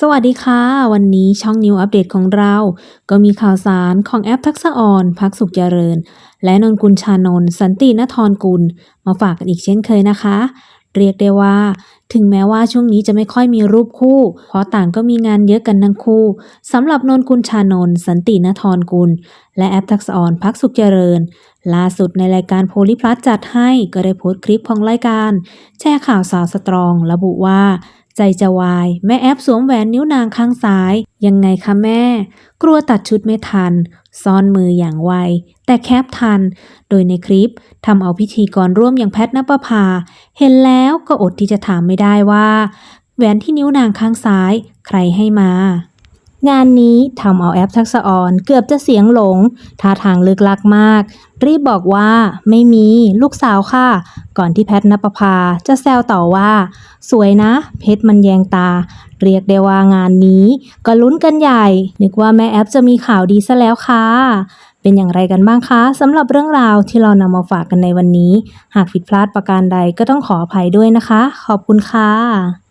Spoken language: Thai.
สวัสดีค่ะ วันนี้ช่องนิวอัปเดตของเรา ก็มีข่าวสารของแอปทักษะออนพักสุขเจริญ และนนกุลชานนสันตินทรกุล มาฝากกันอีกเช่นเคยนะคะ เรียกได้ว่า ถึงแม้ว่าช่วงนี้จะไม่ค่อยมีรูปคู่ เพราะต่างก็มีงานเยอะกันทั้งคู่สำหรับนนกุลชานนสันตินทรกุล และแอปทักษะออนพักสุขเจริญล่าสุดในรายการโพลิพลัสจัดให้ก็ได้โพสต์คลิปของรายการ แชร์ข่าวสาวสตรอง ระบุว่า ใจจะวาย แม่แอปสวมแหวนนิ้วนางข้างซ้าย ยังไงคะแม่ กลัวตัดชุดไม่ทัน ซ่อนมืออย่างไว แต่แคปทัน โดยในคลิปทำเอาพิธีกรร่วมอย่างแพทนปภา เห็นแล้วก็อดที่จะถามไม่ได้ว่า แหวนที่นิ้วนางข้างซ้าย ใครให้มา งานนี้ทำเอาแอปทักษะออนเกือบจะเสียงหลงท่าทางลึกลักมาก รีบบอกว่าไม่มีลูกสาวค่ะ ก่อนที่แพทนปภาจะแซวต่อว่า สวยนะ เพชรมันแยงตา เรียกได้ว่างานนี้ ก็ลุ้นกันใหญ่ นึกว่าแม่แอปจะมีข่าวดีซะแล้วค่ะเป็นอย่างไรกันบ้างคะสำหรับเรื่องราวที่เรานำมาฝากกันในวันนี้ หากผิดพลาดประการใดก็ต้องขออภัยด้วยนะคะ ขอบคุณค่ะ